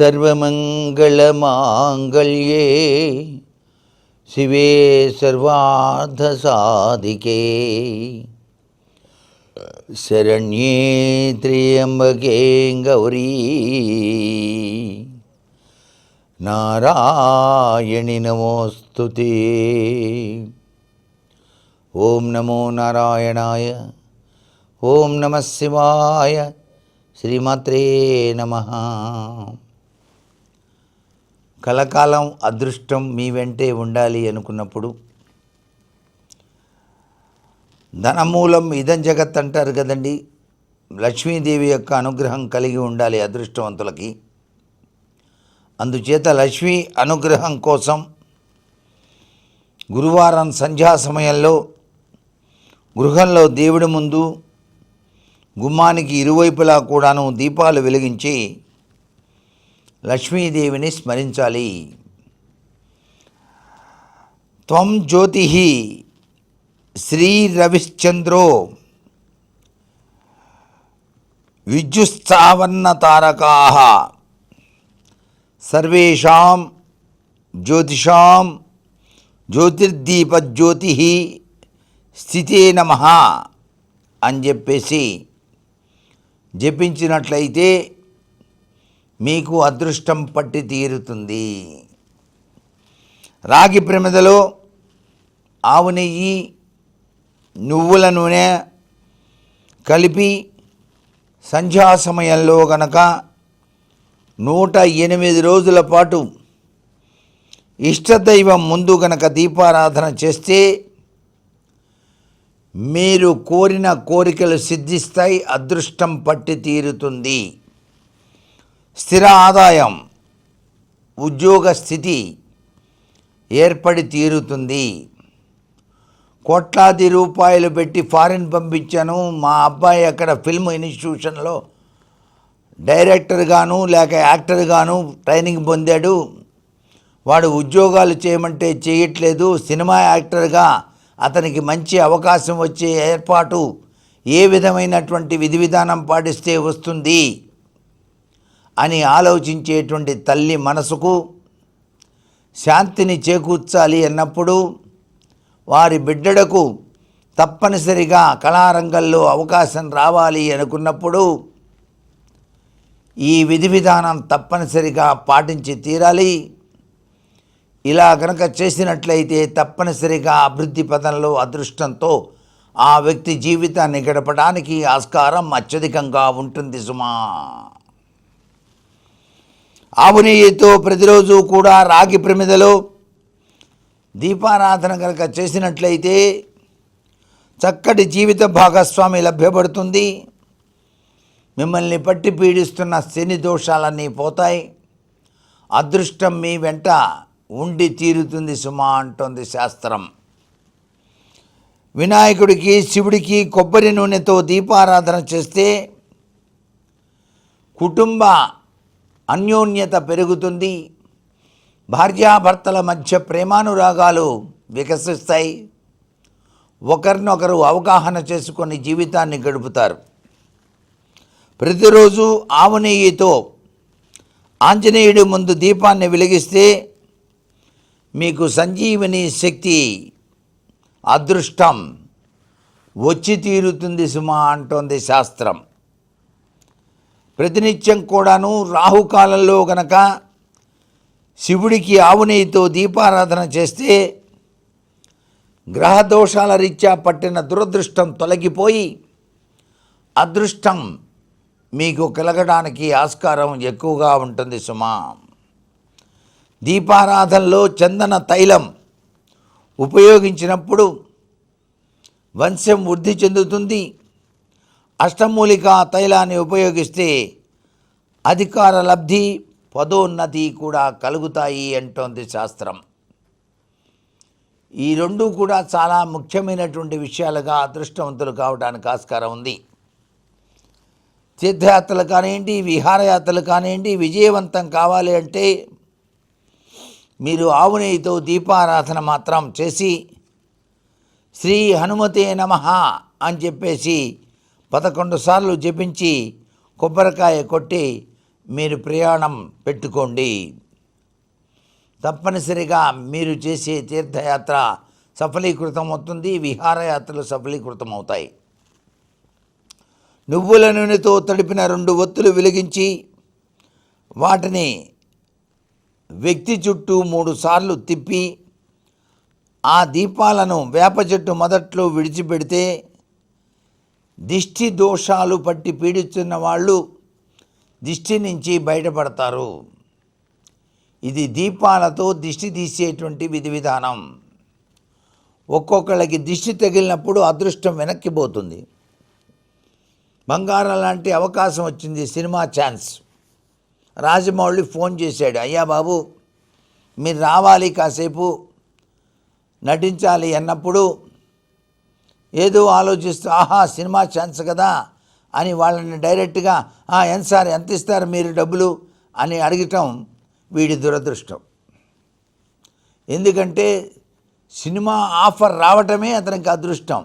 सर्वमङ्गलमाङ्गल्ये शिवे सर्वार्थसाधिके शरण्ये त्र्यम्बके गौरी नारायणि नमोऽस्तु ते ॐ नमो नारायणाय ॐ नमः शिवाय श्रीमात्रे नमः కలకాలం అదృష్టం మీ వెంటే ఉండాలి అనుకున్నప్పుడు ధనమూలం ఇదం జగత్ అంటారు కదండి. లక్ష్మీదేవి యొక్క అనుగ్రహం కలిగి ఉండాలి అదృష్టవంతులకి. అందుచేత లక్ష్మీ అనుగ్రహం కోసం గురువారం సంధ్యా సమయంలో గృహంలో దేవుడి ముందు గుమ్మానికి ఇరువైపులా కూడాను దీపాలు వెలిగించి లక్ష్మీదేవిని స్మరించాలి. త్వం జ్యోతి శ్రీ రవిశ్చంద్రో విద్యుత్సావన్న తారకా సర్వేషాం జ్యోతిషాం జ్యోతిర్దీపజ్యోతి స్థితే నమ అని చెప్పేసి జపించినట్లయితే మీకు అదృష్టం పట్టి తీరుతుంది. రాగి ప్రమిదలో ఆవు నెయ్యి నువ్వుల నూనె కలిపి సంధ్యా సమయంలో గనక నూట ఎనిమిది రోజుల పాటు ఇష్టదైవం ముందు గనక దీపారాధన చేస్తే మీరు కోరిన కోరికలు సిద్ధిస్తాయి అదృష్టం పట్టి తీరుతుంది. స్థిర ఆదాయం ఉద్యోగ స్థితి ఏర్పడి తీరుతుంది. కోట్లాది రూపాయలు పెట్టి ఫారిన్ పంపించాను. మా అబ్బాయి అక్కడ ఫిల్మ్ ఇన్స్టిట్యూషన్లో డైరెక్టర్గాను లేక యాక్టర్గాను ట్రైనింగ్ పొందాడు. వాడు ఉద్యోగాలు చేయమంటే చేయట్లేదు. సినిమా యాక్టర్గా అతనికి మంచి అవకాశం వచ్చే ఏర్పాటు ఏ విధమైనటువంటి విధి విధానం పాటిస్తే వస్తుంది? అని ఆలోచించేటువంటి తల్లి మనసుకు శాంతిని చేకూర్చాలి అన్నప్పుడు వారి బిడ్డలకు తప్పనిసరిగా కళారంగంలో అవకాశం రావాలి అనుకున్నప్పుడు ఈ విధి విధానం తప్పనిసరిగా పాటించి తీరాలి. ఇలా కనుక చేసినట్లయితే తప్పనిసరిగా అభివృద్ధి పదంలో అదృష్టంతో ఆ వ్యక్తి జీవితాన్ని గడపడానికి ఆస్కారం అత్యధికంగా ఉంటుంది సుమా. ఆవు నెయ్యితో ప్రతిరోజు కూడా రాగి ప్రమిదలో దీపారాధన కనుక చేసినట్లయితే చక్కటి జీవిత భాగస్వామి లభ్యపడుతుంది. మిమ్మల్ని పట్టి పీడిస్తున్న శని దోషాలన్నీ పోతాయి. అదృష్టం మీ వెంట ఉండి తీరుతుంది సుమా అంటోంది శాస్త్రం. వినాయకుడికి శివుడికి కొబ్బరి నూనెతో దీపారాధన చేస్తే కుటుంబ అన్యోన్యత పెరుగుతుంది. భార్యాభర్తల మధ్య ప్రేమానురాగాలు వికసిస్తాయి. ఒకరినొకరు అవగాహన చేసుకొని జీవితాన్ని గడుపుతారు. ప్రతిరోజు ఆవు నెయ్యితో ఆంజనేయుడి ముందు దీపాన్ని వెలిగిస్తే మీకు సంజీవిని శక్తి అదృష్టం వచ్చి తీరుతుంది సుమా అంటోంది శాస్త్రం. ప్రతినిత్యం కూడాను రాహుకాలంలో గనక శివుడికి ఆవునేయితో దీపారాధన చేస్తే గ్రహదోషాల రీత్యా పట్టిన దురదృష్టం తొలగిపోయి అదృష్టం మీకు కలగడానికి ఆస్కారం ఎక్కువగా ఉంటుంది సుమా. దీపారాధనలో చందన తైలం ఉపయోగించినప్పుడు వంశం వృద్ధి చెందుతుంది. అష్టమూలికా తైలాన్ని ఉపయోగిస్తే అధికార లబ్ధి పదోన్నతి కూడా కలుగుతాయి అంటోంది శాస్త్రం. ఈ రెండు కూడా చాలా ముఖ్యమైనటువంటి విషయాలుగా అదృష్టవంతులు కావడానికి ఆస్కారం ఉంది. తీర్థయాత్రలు కానివ్వండి విహారయాత్రలు కానివ్వండి విజయవంతం కావాలి అంటే మీరు ఆవు నెయ్యితో దీపారాధన మాత్రం చేసి శ్రీ హనుమతే నమ అని చెప్పేసి పదకొండు సార్లు జపించి కొబ్బరికాయ కొట్టి మీరు ప్రయాణం పెట్టుకోండి. తప్పనిసరిగా మీరు చేసే తీర్థయాత్ర సఫలీకృతం అవుతుంది విహారయాత్రలు సఫలీకృతం అవుతాయి. నువ్వుల నూనెతో తడిపిన రెండు ఒత్తులు వెలిగించి వాటిని వ్యక్తి చుట్టూ మూడు సార్లు తిప్పి ఆ దీపాలను వేప చెట్టు మొదట్లో విడిచిపెడితే దిష్టి దోషాలు పట్టి పీడిస్తున్న వాళ్ళు దిష్టి నుంచి బయటపడతారు. ఇది దీపాలతో దిష్టి తీసేటువంటి విధి విధానం. ఒక్కొక్కళ్ళకి దిష్టి తగిలినప్పుడు అదృష్టం వెనక్కి పోతుంది. బంగారం లాంటి అవకాశం వచ్చింది సినిమా ఛాన్స్. రాజమౌళి ఫోన్ చేశాడు అయ్యా బాబు మీరు రావాలి కాసేపు నటించాలి అన్నప్పుడు ఏదో ఆలోచిస్తూ ఆహా సినిమా ఛాన్స్ కదా అని వాళ్ళని డైరెక్ట్గా ఎంత సార్ ఎంత ఇస్తారు మీరు డబ్బులు? అని అడగటం వీడి దురదృష్టం. ఎందుకంటే సినిమా ఆఫర్ రావటమే అతనికి అదృష్టం.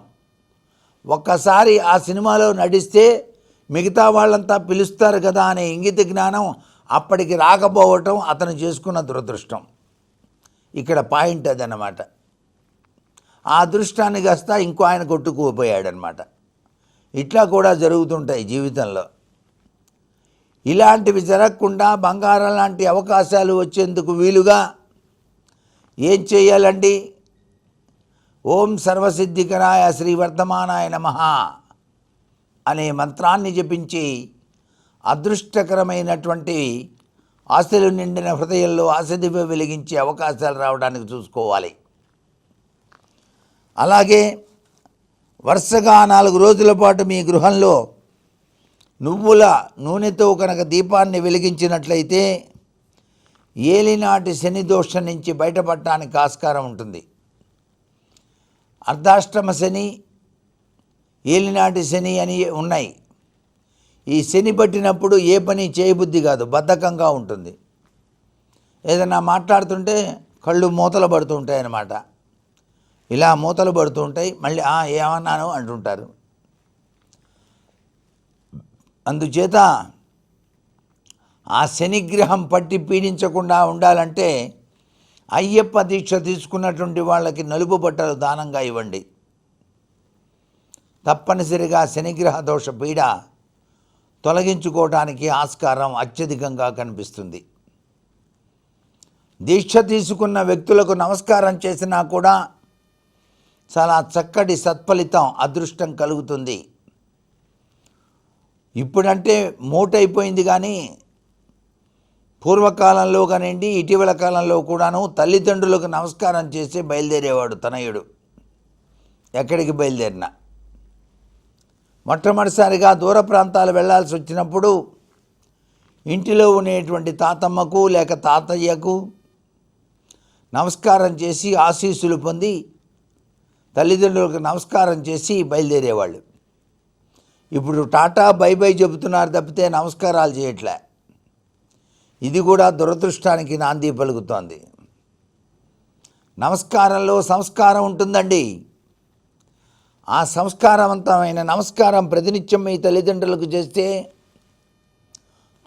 ఒక్కసారి ఆ సినిమాలో నడిస్తే మిగతా వాళ్ళంతా పిలుస్తారు కదా అనే ఇంగిత జ్ఞానం అప్పటికి రాకపోవటం అతను చేసుకున్న దురదృష్టం. ఇక్కడ పాయింట్ అదన్నమాట. ఆ అదృష్టాన్ని కాస్త ఇంకో ఆయన కొట్టుకుపోయాడనమాట. ఇట్లా కూడా జరుగుతుంటాయి జీవితంలో. ఇలాంటివి జరగకుండా బంగారం లాంటి అవకాశాలు వచ్చేందుకు వీలుగా ఏం చేయాలండి? ఓం సర్వసిద్ధికరాయ శ్రీ వర్ధమానాయ నమ అనే మంత్రాన్ని జపించి అదృష్టకరమైనటువంటి ఆశలు నిండిన హృదయంలో ఆశదివ్య వెలిగించే అవకాశాలు రావడానికి చూసుకోవాలి. అలాగే వరుసగా నాలుగు రోజుల పాటు మీ గృహంలో నువ్వుల నూనెతో కనుక దీపాన్ని వెలిగించినట్లయితే ఏలినాటి శని దోషం నుంచి బయటపడటానికి ఆస్కారం ఉంటుంది. అర్ధాష్టమ శని ఏలినాటి శని అని ఉన్నాయి. ఈ శని పట్టినప్పుడు ఏ పని చేయబుద్ధి కాదు బద్ధకంగా ఉంటుంది. ఏదైనా మాట్లాడుతుంటే కళ్ళు మూతలు పడుతుంటాయి అన్నమాట ఇలా మూతలు పడుతుంటాయి మళ్ళీ "ఆ, ఏమన్నాను? అంటుంటారు. అందుచేత ఆ శనిగ్రహం పట్టి పీడించకుండా ఉండాలంటే అయ్యప్ప దీక్ష తీసుకున్నటువంటి వాళ్ళకి నలుపు బట్టలు దానంగా ఇవ్వండి. తప్పనిసరిగా శనిగ్రహ దోష పీడ తొలగించుకోవటానికి ఆస్కారం అత్యధికంగా కనిపిస్తుంది. దీక్ష తీసుకున్న వ్యక్తులకు నమస్కారం చేసినా కూడా చాలా చక్కటి సత్ఫలితం అదృష్టం కలుగుతుంది. ఇప్పుడంటే మోటైపోయింది కానీ పూర్వకాలంలో కానివ్వండి ఇటీవల కాలంలో కూడాను తల్లిదండ్రులకు నమస్కారం చేసి బయలుదేరేవాడు తనయుడు. ఎక్కడికి బయలుదేరినా? మొట్టమొదటిసారిగా దూర ప్రాంతాలు వెళ్ళాల్సి వచ్చినప్పుడు ఇంటిలో ఉండేటువంటి తాతమ్మకు లేక తాతయ్యకు నమస్కారం చేసి ఆశీస్సులు పొంది తల్లిదండ్రులకు నమస్కారం చేసి బయలుదేరేవాళ్ళు. ఇప్పుడు టాటా బై బై చెబుతున్నారు తప్పితే నమస్కారాలు చేయట్లే. ఇది కూడా దురదృష్టానికి నాంది పలుకుతోంది. నమస్కారంలో సంస్కారం ఉంటుందండి. ఆ సంస్కారవంతమైన నమస్కారం ప్రతినిత్యం మీ తల్లిదండ్రులకు చేస్తే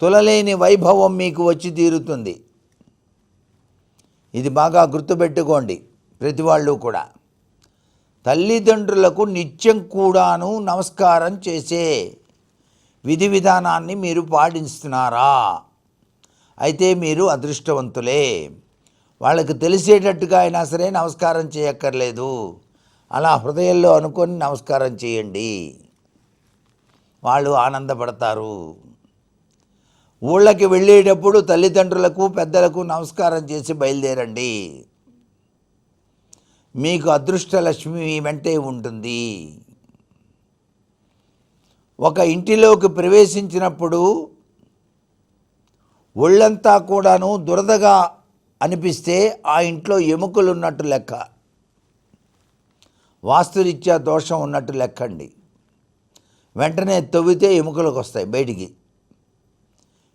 తులలేని వైభవం మీకు వచ్చి తీరుతుంది. ఇది బాగా గుర్తుపెట్టుకోండి ప్రతి వాళ్ళు కూడా. తల్లిదండ్రులకు నిత్యం కూడాను నమస్కారం చేసే విధి విధానాన్ని మీరు పాటిస్తున్నారా? అయితే మీరు అదృష్టవంతులే. వాళ్ళకి తెలిసేటట్టుగా అయినా సరే నమస్కారం చేయక్కర్లేదు. అలా హృదయంలో అనుకొని నమస్కారం చేయండి. వాళ్ళు ఆనందపడతారు. ఊళ్ళకి వెళ్ళేటప్పుడు తల్లిదండ్రులకు పెద్దలకు నమస్కారం చేసి బయలుదేరండి. మీకు అదృష్టలక్ష్మి మీ వెంటే ఉంటుంది. ఒక ఇంటిలోకి ప్రవేశించినప్పుడు ఒళ్ళంతా కూడాను దురదగా అనిపిస్తే ఆ ఇంట్లో ఎముకలు ఉన్నట్టు లెక్క. వాస్తురీత్యా దోషం ఉన్నట్టు లెక్కండి. వెంటనే తవ్వితే ఎముకలకు వస్తాయి బయటికి.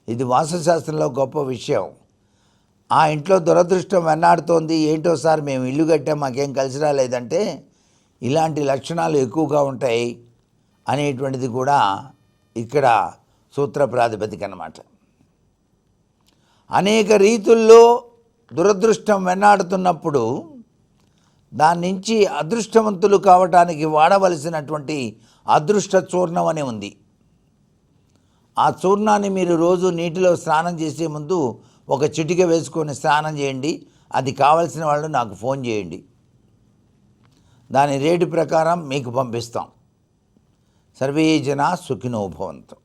ఇది వాస్తుశాస్త్రంలో గొప్ప విషయం. ఆ ఇంట్లో దురదృష్టం వెన్నాడుతోంది. ఏంటో సార్ మేము ఇల్లు కట్టాం మాకేం కలిసి రాలేదంటే ఇలాంటి లక్షణాలు ఎక్కువగా ఉంటాయి అనేటువంటిది కూడా ఇక్కడ సూత్ర ప్రాతిపదిక అన్నమాట అనేక రీతుల్లో దురదృష్టం వెన్నాడుతున్నప్పుడు దాని నుంచి అదృష్టవంతులు కావటానికి వాడవలసినటువంటి అదృష్ట చూర్ణం అని ఉంది. ఆ చూర్ణాన్ని మీరు రోజు నీటిలో స్నానం చేసే ముందు ఒక చిటిక వేసుకొని స్నానం చేయండి. అది కావలసిన వాళ్ళు నాకు ఫోన్ చేయండి. దాని రేటు ప్రకారం మీకు పంపిస్తాం. సర్వే జన సుఖినోభవంతం